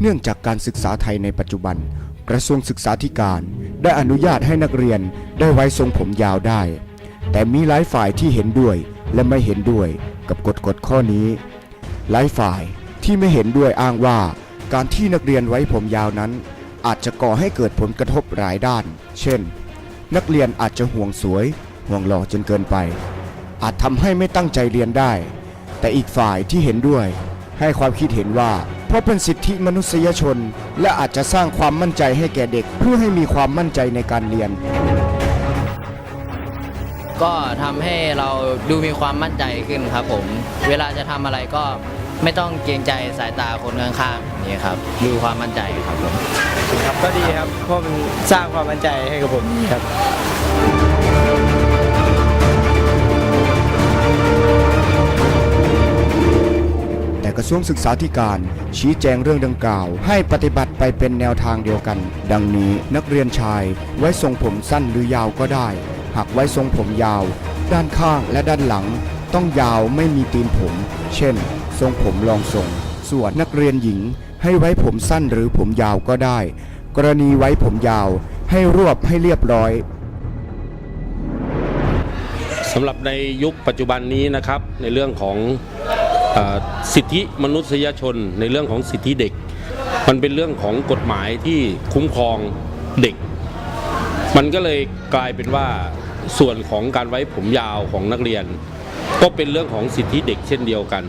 เนื่องจากการศึกษาไทยในปัจจุบัน กระทรวงศึกษาธิการ ได้อนุญาตให้นักเรียนได้ไว้ทรงผมยาวได้ แต่มีหลายฝ่ายที่เห็นด้วยและไม่เห็นด้วยกับกฎกฎข้อนี้ หลายฝ่ายที่ไม่เห็นด้วยอ้างว่า การที่นักเรียนไว้ผมยาวนั้น อาจจะก่อให้เกิดผลกระทบหลายด้าน เช่น นักเรียนอาจจะห่วงสวย ห่วงหล่อจนเกินไป อาจทำให้ไม่ตั้งใจเรียนได้ แต่อีกฝ่ายที่เห็นด้วยให้ความคิดเห็นว่า ราะเป็นสิทธิมนุษยชน และอาจจะสร้างความมั่นใจให้แก่เด็ก เพื่อให้มีความมั่นใจในการเรียน ก็ทำให้เราดูมีความมั่นใจขึ้นครับผม เวลาจะทำอะไรก็ไม่ต้องเกรงใจสายตาคนข้างๆนี่ครับ ดูความมั่นใจครับผม ครับก็ดีครับเพราะมันสร้างความมั่นใจให้กับผมครับ ระทรวงศึกษาธิการ ชี้แจงเรื่องดังกล่าว ให้ปฏิบัติไปเป็นแนวทางเดียวกัน ดังนี้นักเรียนชายไว้ทรงผมสั้นหรือยาวก็ได้ หากไว้ทรงผมยาว ด้านข้างและด้านหลัง ต้องยาวไม่มีตีนผม เช่น ทรงผมรองทรง ส่วนนักเรียนหญิงให้ไว้ผมสั้นหรือผมยาวก็ได้ กรณีไว้ผมยาวให้รวบให้เรียบร้อยสำหรับในยุคปัจจุบันนี้นะครับในเรื่องของ สิทธิมนุษยชนในเรื่องของสิทธิเด็ก มันเป็นเรื่องของกฎหมายที่คุ้มครองเด็ก มันก็เลยกลายเป็นว่าส่วนของการไว้ผมยาวของนักเรียน ก็เป็นเรื่องของสิทธิเด็กเช่นเดียวกัน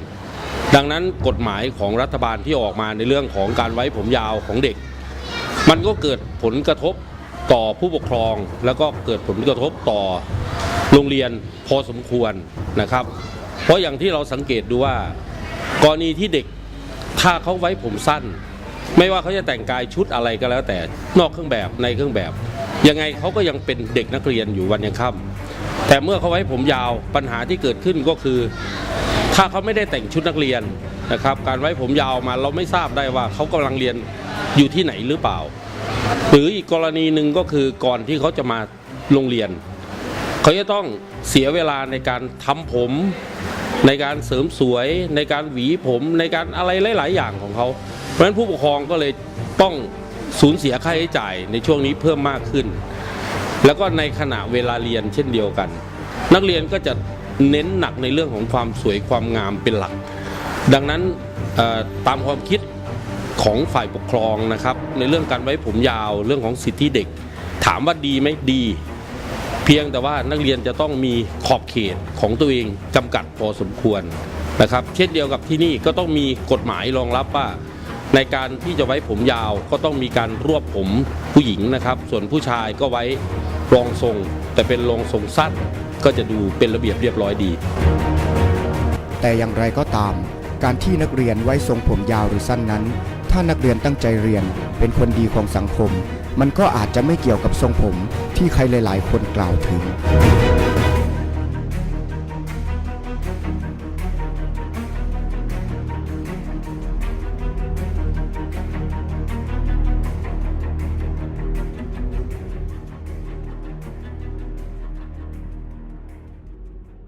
ดังนั้นกฎหมายของรัฐบาลที่ออกมาในเรื่องของการไว้ผมยาวของเด็ก มันก็เกิดผลกระทบต่อผู้ปกครอง แล้วก็เกิดผลกระทบต่อ โรงเรียนพอสมควรนะครับ เพราะอย่างที่เราสังเกตดูว่า กรณีที่เด็กถ้าเขาไว้ผมสั้น ไม่ว่าเขาจะแต่งกายชุดอะไรก็แล้ว แต่นอกเครื่องแบบในเครื่องแบบ ยังไงเขาก็ยังเป็นเด็กนักเรียนอยู่วันยังค่ำแต่เมื่อเขาไว้ผมยาวปัญหาที่เกิดขึ้นก็คือ ถ้าเขาไม่ได้แต่งชุดนักเรียนนะครับ การไว้ผมยาวมาเราไม่ทราบได้ว่าเขากำลังเรียนอยู่ที่ไหนหรือเปล่า หรืออีกกรณีหนึ่งก็คือก่อนที่เขาจะมาโรงเรียน เขาจะต้องเสียเวลาในการทำผม ในการเสริมสวยในการหวีผมในการอะไรหลาย ๆ อย่างของเขาเพราะฉะนั้นผู้ปกครองก็เลยต้องสูญเสียค่าใช้จ่ายในช่วงนี้เพิ่มมากขึ้น แล้วก็ในขณะเวลาเรียนเช่นเดียวกัน นักเรียนก็จะเน้นหนักในเรื่องของความสวยความงามเป็นหลัก ดังนั้นตามความคิดของฝ่ายปกครองนะครับ ในเรื่องการไว้ผมยาวเรื่องของสิทธิเด็ก ถามว่าดีไหมดี เพียงแต่ว่านักเรียนจะต้องมีขอบเขตของตัวเองจำกัดพอสมควรนะครับ เช่นเดียวกับที่นี่ก็ต้องมีกฎหมายรองรับว่า ในการที่จะไว้ผมยาวก็ต้องมีการรวบผมผู้หญิงนะครับ ส่วนผู้ชายก็ไว้รองทรง แต่เป็นรองทรงสั้นก็จะดูเป็นระเบียบเรียบร้อยดี แต่อย่างไรก็ตาม การที่นักเรียนไว้ทรงผมยาวหรือสั้นนั้น ถ้านักเรียนตั้งใจเรียน เป็นคนดีของสังคม มันก็อาจจะไม่เกี่ยวกับทรงผมที่ใครหลาย ๆ คนกล่าวถึง